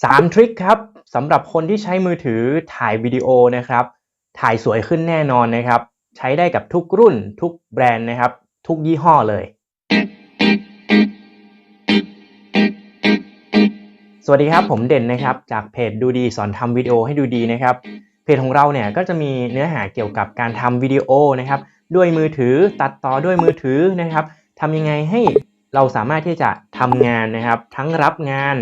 3 ทริคครับสำหรับคนที่ใช้มือถือถ่ายวิดีโอนะครับ ถ่ายสวยขึ้นแน่นอนนะครับ ใช้ได้กับทุกรุ่นทุกแบรนด์นะครับ ทุกยี่ห้อเลย สวัสดีครับผมเด่นนะครับ จากเพจดูดีสอนทำวิดีโอให้ดูดีนะครับ เพจของเราเนี่ยก็จะมีเนื้อหาเกี่ยวกับการทำวิดีโอนะครับ ด้วยมือถือตัดต่อด้วยมือถือนะครับทำยังไงให้เราสามารถที่จะทำงานนะครับ ทั้งรับงาน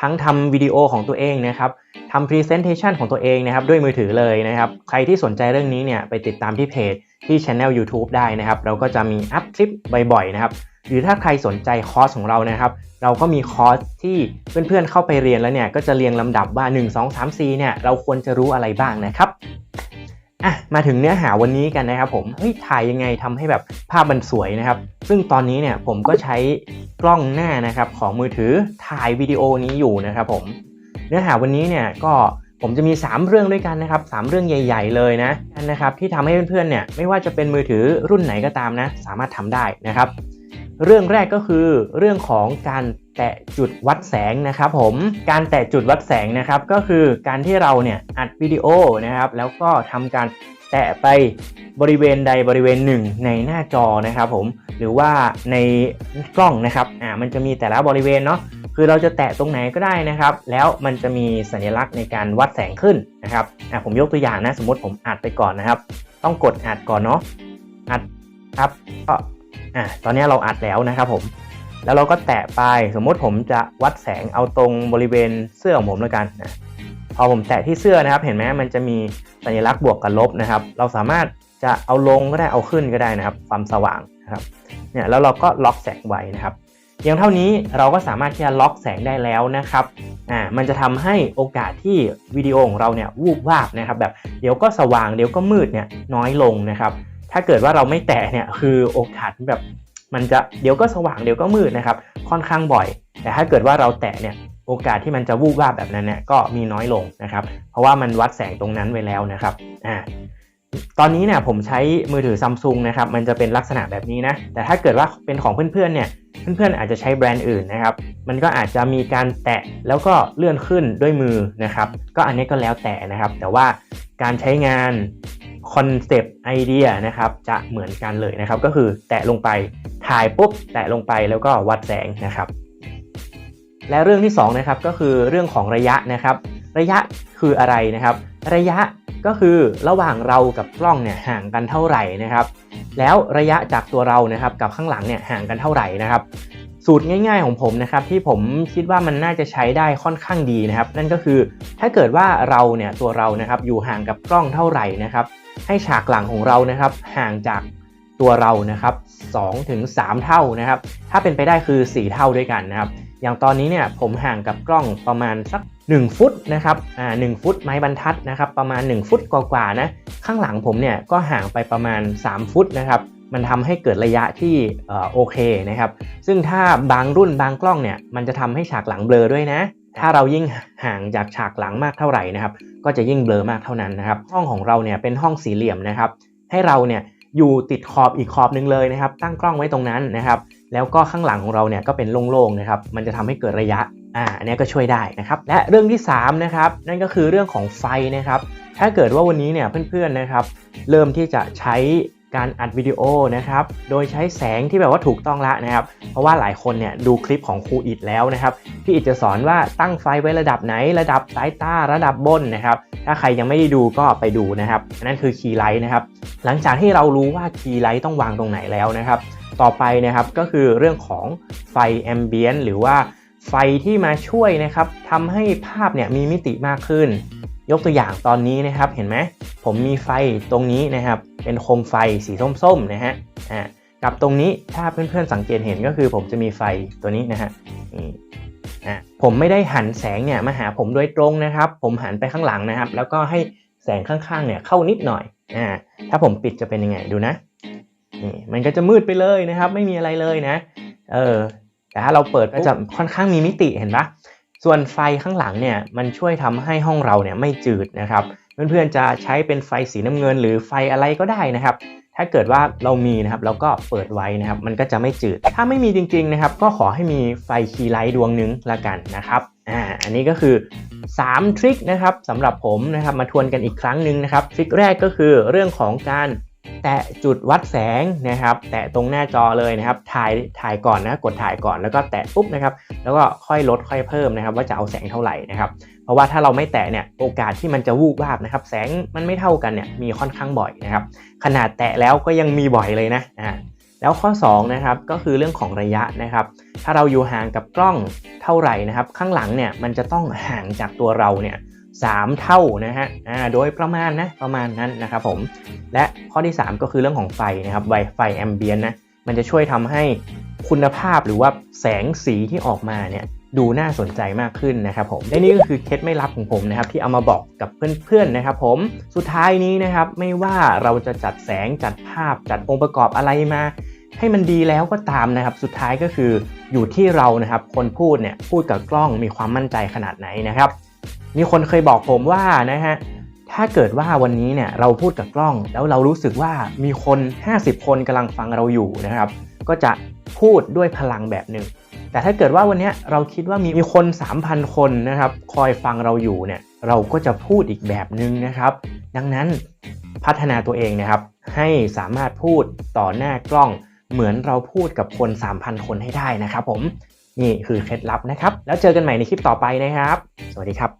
ทั้งทำวิดีโอของตัวเองนะครับทำพรีเซนเทชันของตัวเองนะครับด้วยมือถือเลยนะครับ ใครที่สนใจเรื่องนี้เนี่ยไปติดตามที่เพจที่ช anel YouTube ได้นะครับ เราก็จะมีอัพคลิปบ่อยๆนะครับ หรือถ้าใครสนใจคอร์สของเรานะครับ เราก็มีคอร์สที่เพื่อนๆเข้าไปเรียนแล้วเนี่ยก็จะเรียงลำดับว่า 1 2 3 4เนี่ยเราควรจะรู้อะไรบ้างนะครับ อะมาถึงเนื้อหาวันนี้กันนะครับผมเฮ้ยถ่ายยังไงทำให้แบบภาพมันสวยนะครับ ซึ่งตอนนี้เนี่ยผมก็ใช้กล้องหน้านะครับของมือถือถ่ายวิดีโอนี้อยู่นะครับผมเนื้อหาวันนี้เนี่ยก็ผมจะมี 3 เรื่องด้วยกันนะครับ 3 เรื่องใหญ่ ๆ เลยนะนะครับที่ทำให้เพื่อนๆเนี่ยไม่ว่าจะเป็นมือถือรุ่นไหนก็ตามนะ สามารถทำได้นะครับ เรื่องแรกก็คือเรื่องของการแตะจุดวัดแสงนะครับผมการแตะจุดวัดแสงนะครับก็คือการที่เราเนี่ยอัดวิดีโอนะครับแล้วก็ทำการแตะไปบริเวณใดบริเวณหนึ่งในหน้าจอนะครับผมหรือว่าในกล้องนะครับอ่ามันจะมีแต่ละบริเวณเนาะคือเราจะแตะตรงไหนก็ได้นะครับ แล้วมันจะมีสัญลักษณ์ในการวัดแสงขึ้นนะครับอ่าผมยกตัวอย่างนะสมมติผมอัดไปก่อนนะครับ ต้องกดอัดก่อนเนาะอัดครับก็ อ่าตอนนี้เราอัดแล้วนะครับผม แล้วเราก็แตะไปสมมติผมจะวัดแสงเอาตรงบริเวณเสื้อของผมแล้วกันนะพอผมแตะที่เสื้อนะครับ เห็นไหมมันจะมีสัญลักษณ์บวกกับลบนะครับ เราสามารถจะเอาลงก็ได้เอาขึ้นก็ได้นะครับ ความสว่างนะครับเนี่ยแล้วเราก็ล็อกแสงไว้นะครับเพียงเท่านี้เราก็สามารถที่จะล็อกแสงได้แล้วนะครับอ่ามันจะทำให้โอกาสที่วิดีโอของเราเนี่ยวูบวาบนะครับแบบเดี๋ยวก็สว่างเดี๋ยวก็มืดเนี่ยน้อยลงนะครับ ถ้าเกิดว่าเราไม่แตะเนี่ยคือโอกาสแบบมันจะเดี๋ยวก็สว่างเดี๋ยวก็มืดนะครับ ค่อนข้างบ่อย แต่ถ้าเกิดว่าเราแตะเนี่ยโอกาสที่มันจะวูบวาบแบบนั้นเนี่ยก็มีน้อยลงนะครับ เพราะว่ามันวัดแสงตรงนั้นไว้แล้วนะครับอ่าตอนนี้เนี่ยผมใช้มือถือซัมซุงนะครับ มันจะเป็นลักษณะแบบนี้นะ แต่ถ้าเกิดว่าเป็นของเพื่อนๆเนี่ย เพื่อนๆอาจจะใช้แบรนด์อื่นนะครับ มันก็อาจจะมีการแตะแล้วก็เลื่อนขึ้นด้วยมือนะครับ ก็อันนี้ก็แล้วแต่นะครับ แต่ว่าการใช้งาน คอนเซปต์ไอเดียนะครับจะเหมือนกันเลยนะครับ ก็คือแตะลงไปถ่ายปุ๊บ แตะลงไปแล้วก็วัดแสงนะครับ และเรื่องที่2นะครับก็คือเรื่องของระยะนะครับ ระยะคืออะไรนะครับ ระยะก็คือระหว่างเรากับกล้องเนี่ยห่างกันเท่าไหร่นะครับ แล้วระยะจากตัวเรานะครับกับข้างหลังเนี่ยห่างกันเท่าไหร่นะครับ สูตรง่าย ๆของผมนะครับ ที่ผมคิดว่ามันน่าจะใช้ได้ค่อนข้างดีนะครับ นั่นก็คือถ้าเกิดว่าเราเนี่ยตัวเรานะครับอยู่ห่างกับกล้องเท่าไหร่นะครับ ให้ฉากหลังของเรานะครับ ห่างจากตัวเรานะครับ2ถึง3เท่านะครับ ถ้าเป็นไปได้คือ 4 เท่าด้วยกันนะครับ อย่างตอนนี้เนี่ยผมห่างกับกล้องประมาณสัก 1 ฟุตนะครับอ่าหฟุตไม้บรรทัดนะครับ ประมาณ 1 ฟุตกว่าๆนะ ข้างหลังผมเนี่ยก็ห่างไปประมาณ 3 ฟุตนะครับ มันทำให้เกิดระยะที่โอเคนะครับ ซึ่งถ้าบางรุ่นบางกล้องเนี่ย มันจะทำให้ฉากหลังเบลอด้วยนะ ถ้าเรายิ่งห่างจากฉากหลังมากเท่าไหร่นะครับ ก็จะยิ่งเบลอมากเท่านั้นนะครับ ห้องของเราเนี่ยเป็นห้องสี่เหลี่ยมนะครับ ให้เราเนี่ยอยู่ติดขอบอีกขอบหนึ่งเลยนะครับ ตั้งกล้องไว้ตรงนั้นนะครับ แล้วก็ข้างหลังของเราเนี่ยก็เป็นโล่งๆนะครับ มันจะทำให้เกิดระยะ อ่า อันนี้ก็ช่วยได้นะครับ และเรื่องที่3นะครับ นั่นก็คือเรื่องของไฟนะครับ ถ้าเกิดว่าวันนี้เนี่ยเพื่อนๆนะครับ เริ่มที่จะใช้ การอัดวิดีโอนะครับ โดยใช้แสงที่แบบว่าถูกต้องละนะครับ เพราะว่าหลายคนเนี่ยดูคลิปของครูอิดแล้วนะครับ พี่อิดจะสอนว่าตั้งไฟไว้ระดับไหน ระดับสายตา ระดับบนนะครับ ถ้าใครยังไม่ได้ดูก็ไปดูนะครับ นั่นคือคีย์ไลท์นะครับ หลังจากที่เรารู้ว่าคีย์ไลท์ต้องวางตรงไหนแล้วนะครับ ต่อไปนะครับก็คือเรื่องของไฟแอมเบียนหรือว่าไฟที่มาช่วยนะครับทำให้ภาพเนี่ยมีมิติมากขึ้น ยกตัวอย่างตอนนี้นะครับเห็นไหมผมมีไฟตรงนี้นะครับ เป็นโคมไฟสีส้มๆนะฮะอ่ากับตรงนี้ถ้าเพื่อนๆสังเกตเห็นก็คือผมจะมีไฟตัวนี้นะฮะนี่อ่าผมไม่ได้หันแสงเนี่ยมาหาผมโดยตรงนะครับ ผมหันไปข้างหลังนะครับ แล้วก็ให้แสงข้างๆเนี่ยเข้านิดหน่อยอ่าถ้าผมปิดจะเป็นยังไงดูนะนี่มันก็จะมืดไปเลยนะครับ ไม่มีอะไรเลยนะเออแต่ถ้าเราเปิดก็จะค่อนข้างมีมิติเห็นปะ ส่วนไฟข้างหลังเนี่ยมันช่วยทำให้ห้องเราเนี่ยไม่จืดนะครับ เพื่อนๆจะใช้เป็นไฟสีน้ำเงิน หรือไฟอะไรก็ได้นะครับ ถ้าเกิดว่าเรามีนะครับเราก็เปิดไว้นะครับ มันก็จะไม่จืด ถ้าไม่มีจริงๆนะครับ ก็ขอให้มีไฟคีไลท์ดวงหนึงละกันนะครับอ่าอันนี้ก็คือ 3 ทริคนะครับสำหรับผมนะครับมาทวนกันอีกครั้งหนึ่งนะครับทริคแรกก็คือเรื่องของการ แตะจุดวัดแสงนะครับ แตะตรงหน้าจอเลยนะครับ ถ่ายถ่ายก่อนนะกดถ่ายก่อนแล้วก็แตะปุ๊บนะครับ แล้วก็ค่อยลดค่อยเพิ่มนะครับ ว่าจะเอาแสงเท่าไหร่นะครับ เพราะว่าถ้าเราไม่แตะเนี่ยโอกาสที่มันจะวูบวาบนะครับ แสงมันไม่เท่ากันเนี่ยมีค่อนข้างบ่อยนะครับ ขนาดแตะแล้วก็ยังมีบ่อยเลยนะอ่าแล้วข้อ2นะครับก็คือเรื่องของระยะนะครับ ถ้าเราอยู่ห่างกับกล้องเท่าไหร่นะครับ ข้างหลังเนี่ยมันจะต้องห่างจากตัวเราเนี่ย สามเท่านะฮะอ่าโดยประมาณนะประมาณนั้นนะครับผม และข้อที่ 3 ก็คือเรื่องของไฟนะครับไวไฟแอมเบียนนะมันจะช่วยทำให้คุณภาพหรือว่าแสงสีที่ออกมาเนี่ยดูน่าสนใจมากขึ้นนะครับผม และนี่ก็คือเคล็ดไม่ลับของผมนะครับที่เอามาบอกกับเพื่อนๆนะครับผม สุดท้ายนี้นะครับไม่ว่าเราจะจัดแสงจัดภาพจัดองค์ประกอบอะไรมา ให้มันดีแล้วก็ตามนะครับสุดท้ายก็คืออยู่ที่เรานะครับคนพูดเนี่ยพูดกับกล้องมีความมั่นใจขนาดไหนนะครับ มีคนเคยบอกผมว่านะฮะถ้าเกิดว่าวันนี้เนี่ยเราพูดกับกล้อง แล้วเรารู้สึกว่ามีคน 50 คนกำลังฟังเราอยู่นะครับ ก็จะพูดด้วยพลังแบบหนึ่งแต่ถ้าเกิดว่าวันนี้เราคิดว่ามีคน 3,000 คนนะครับ คอยฟังเราอยู่เนี่ยเราก็จะพูดอีกแบบหนึ่งนะครับ ดังนั้นพัฒนาตัวเองนะครับ ให้สามารถพูดต่อหน้ากล้องเหมือนเราพูดกับคน 3,000 คนให้ได้นะครับผม นี่คือเคล็ดลับนะครับ แล้วเจอกันใหม่ในคลิปต่อไปนะครับ สวัสดีครับ